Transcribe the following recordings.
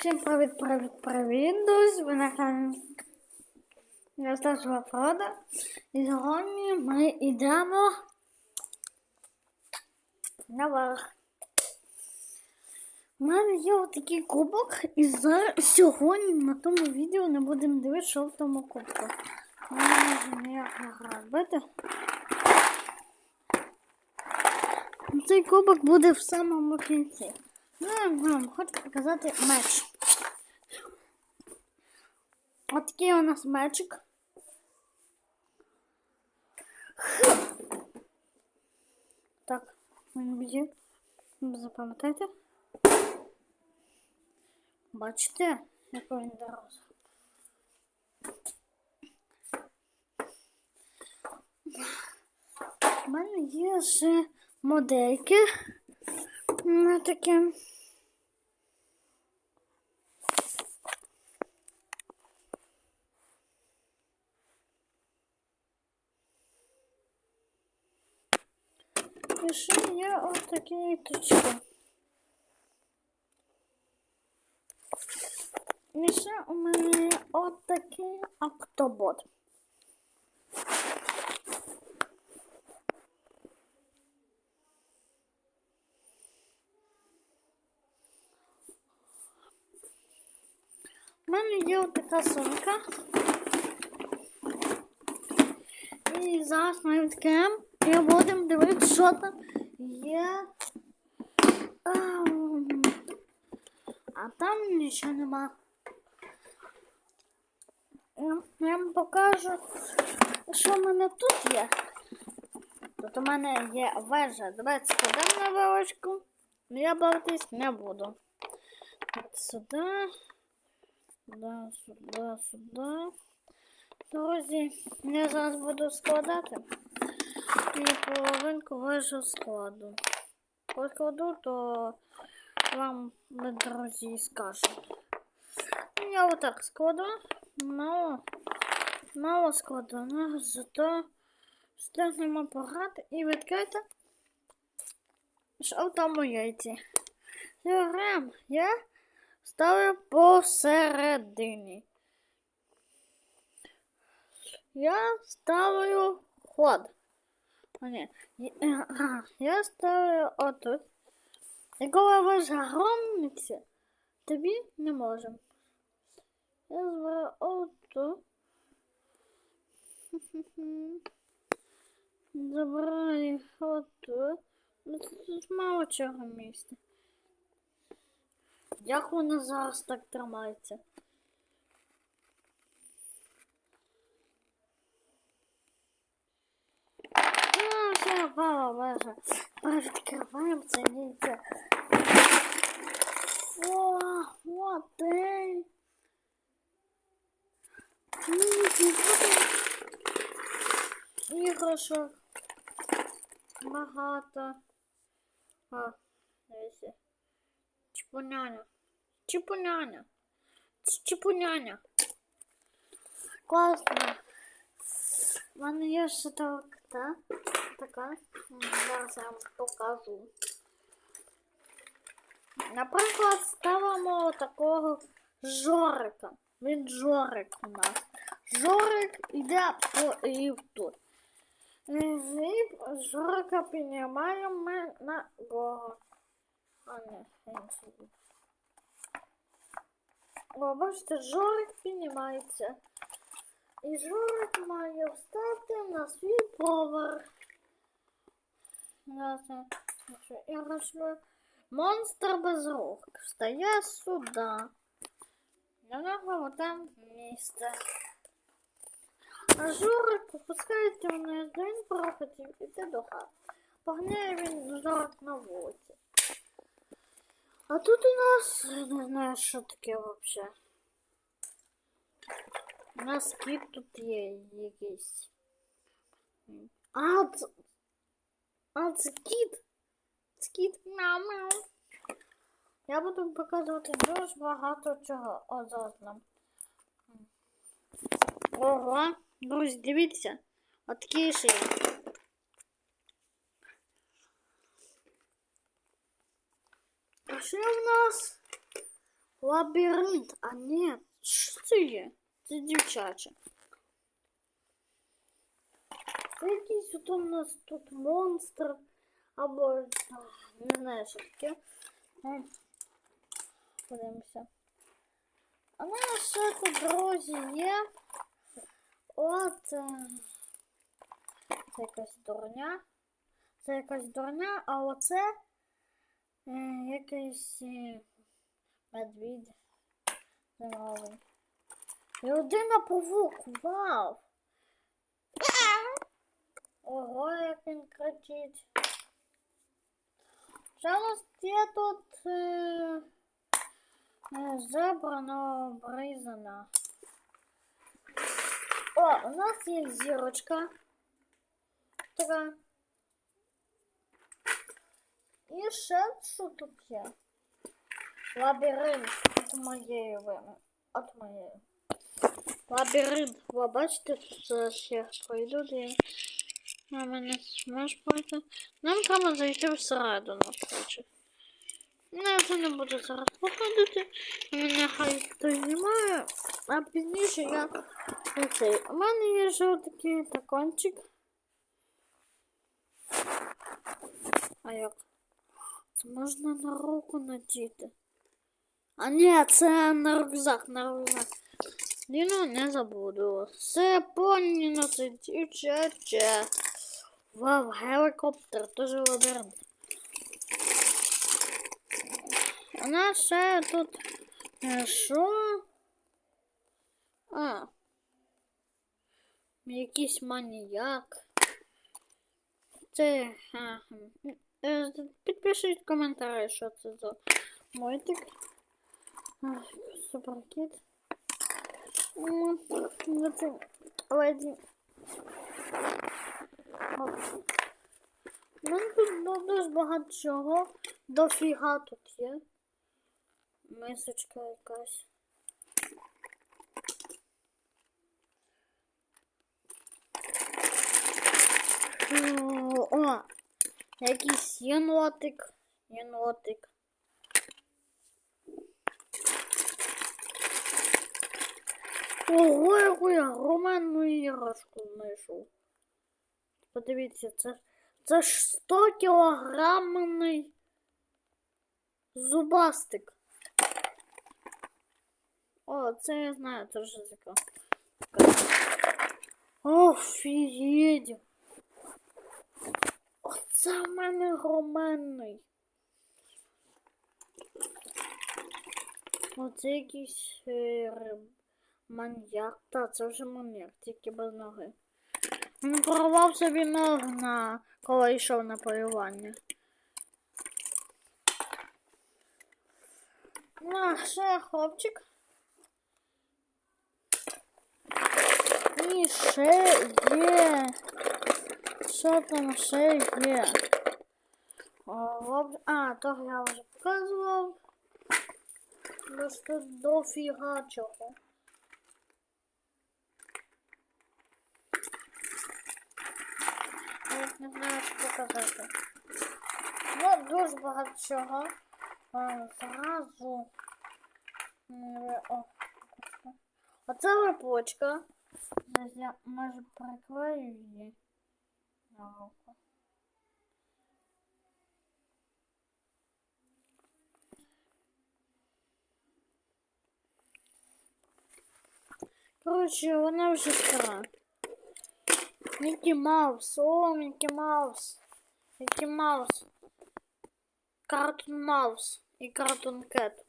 Всім привіт, привіт, привіт, друзі! Ви на каналі Я Стасова Фрода. І сьогодні ми йдемо наверх. У мене є отакий кубок, і зараз сьогодні на тому відео не будемо дивитися, що в тому кубку. Ми не можемо ніяк робити. Цей кубок буде в самому кінці. Ну, я вам хочу показати меч. От такий у нас мечик. Так, він б'є. Запам'ятайте. Бачите, який він дорос. У мене є ще модельки на таке. Ще є ось такі точки. І ще у мене є ось такий автобот. У мене є така сумка. І зараз ми відкриємо і будемо дивитися, що там є. А там нічого нема. Я, я вам покажу, що в мене тут є. Тут у мене є вежа. Давайте складемо на вилочку. Я бавитись не буду. Так, сюди. Сюди, сюди, сюди. Друзі, я зараз буду складати. І половинку вижу складу. Коли складу, то вам друзі скажу. Ну, Я отак складу. Мало, мало складу, але зато встигнемо пограти і відкрити. Що в тому яйці. Грам я ставлю посередині. Я ставлю ход. Я- ставлю отут. І коли тобі не можемо. Я збираю отут. Забираю отут. Ну, Тут, мало чого місця. Як воно зараз так тримається? Ну, все, баба, баба. Відкриваємо це яйце. О, вот ти. Іграшок. Багато. А, дивіться. Чіпуняня. Це Чіпуняня. Класно. Мене є ще так, та, така. Зараз я вам покажу. Наприклад, ставимо такого жорика. Він жорик у нас. Жорик іде по і тут. І жорика піднімаємо ми на гору. А не. О, бачите, жорик піднімається. І жорик має встати на свій поверх. Я що. Монстр без рук встає сюди. На нього там місце. А жорик опускається вниз, де він прохотів іде до хати. Погняє він жорик на вулиці. А тут у нас не знаю, що таке взагалі. У нас кіт тут є якийсь. А, це, а, це кіт. Це кіт. Мяу-мяу. Я буду показувати дуже багато чого. О, зараз нам. Ого, друзі, дивіться. От ще. А ще в нас Лабіринт, а ні, що це є? Це дівчаче. Це якийсь тут у нас тут монстр. Або не знаю, що таке. Ну, Подивимося. А ще тут, друзі, є. От. е, Це якась дурня. Це якась дурня, а оце е, якийсь е, медвідь зимовий. Людина павук, вау! Ого, як він кричить. Жалость є тут е, е, зебра, обрізана. О, у нас є зірочка. Така. І ще що тут є? Лабіринт от моєї вими. От моєї. Лабіринт. Ви бачите, тут ще пройдуть і на мене зможеш пройти. Нам треба зайти всередину, коротше. Ну, я не буду зараз походити. Мене хай хтось знімає, а пізніше я оцей. У мене є ще такий такончик. А як? Це можна на руку надіти. А ні, це на рюкзак, на рюкзак. Діно не забуду. Все поніно, це дівчаче. Вау, гелікоптер, теж лабіринт. У нас ще тут е, що? А. Якийсь маніяк. Це. Ага. Е, Підпишіть коментарі, що це за мультик. Суперкіт. Ну тут дуже багато чого. Дофіга тут є. Мисочка якась. О, якийсь єнотик. Єнотик. Ого, яку я громадну іграшку знайшов. Подивіться, це, це ж 100 кілограмний зубастик. О, це я знаю, це вже така. Офігеть. Оце в мене громенний. Оце якийсь е, риб- маньяк. Та, це вже маньяк, тільки без ноги. Він порвав собі ноги на коли йшов на полювання. На, ще хлопчик. І ще є. Що там ще є? А, то я вже показував. Ж тут дофіга чого. Я не знаю, що показати. Ну, дуже багато чого. А, зразу. М, О, Оце липочка. Я може приклею її на руку. Коротше, вона вже стара. Мікі Маус, о, Мікі Маус. Мікі Маус. Картун Маус і Картун Кет.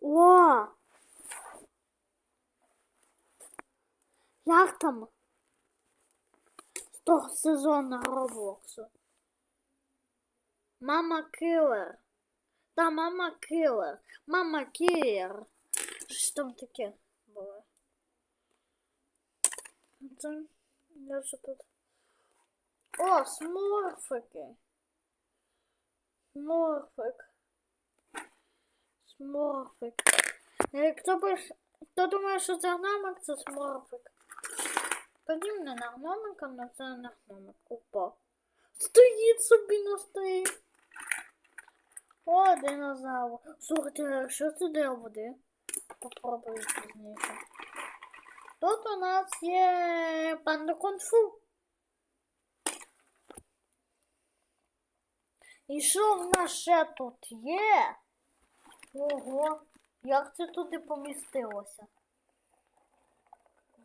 О! Як там? З того сезону. Мама Киллер. Та мама Киллер. Мама Киллер. Що там таке було? Це я що тут? О, сморфики. Сморфик. Сморфик. Е, Хто пиш... Хто думає, що це гномик, це сморфик. Подібне на гномика, але це не гномик. Опа. Стоїть собі на столі. О, динозавр. Слухайте, що це для води? Попробую пізніше. Тут у нас є панда кунг-фу. І що в нас ще тут є? Ого, як це туди помістилося?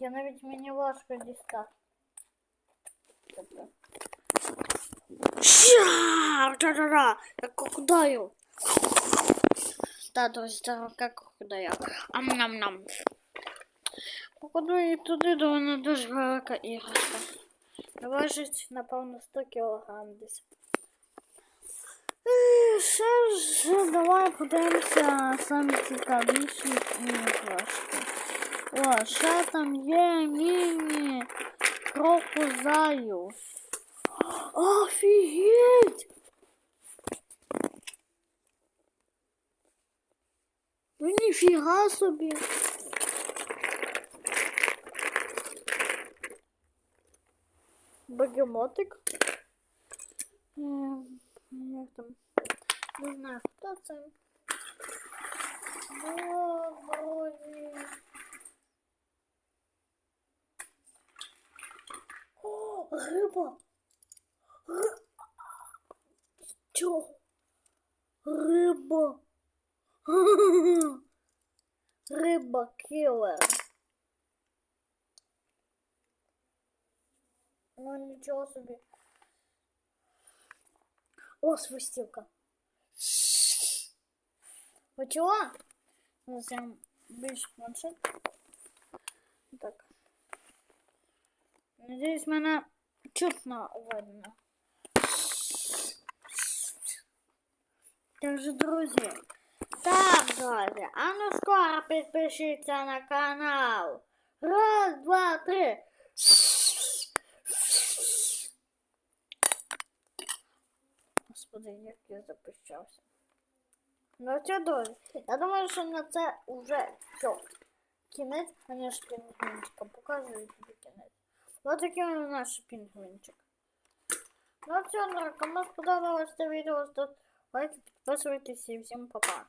Я навіть мені важко дістати. Та-да-да! Як крокодил. Да, друзі, як крокодил. Ам-нам-нам. Покладу її туди, де вона дуже велика іграшка. Важить, напевно, 100 кілограм десь. І ще ж давай подивимося самі цікавіші іграшки. О, ще там є міні крокозаю. Офігеть! Ну ніфіга собі. Бегемотик. Ем, Як там? Не знаю, хто це. О, вроді. О, риба. Ри... Чого? Риба. Риба кілер. Ну нічого собі. О, свистілка. Почула? Зараз я більш планшет. Так. Надіюсь, мене чутно видно. Так же, друзі. Так, друзі, а ну скоро підпишіться на канал. Раз, два, три. Господи, як я запищався. Ну це друзі. Я думаю, що на це вже все. Кінець, конечно, пінгвінчика. Показую тобі кінець. Ось такий у наш пінгвінчик. Ну все, народ, кому сподобалось це відео, то лайк, підписуйтесь і всім па-па.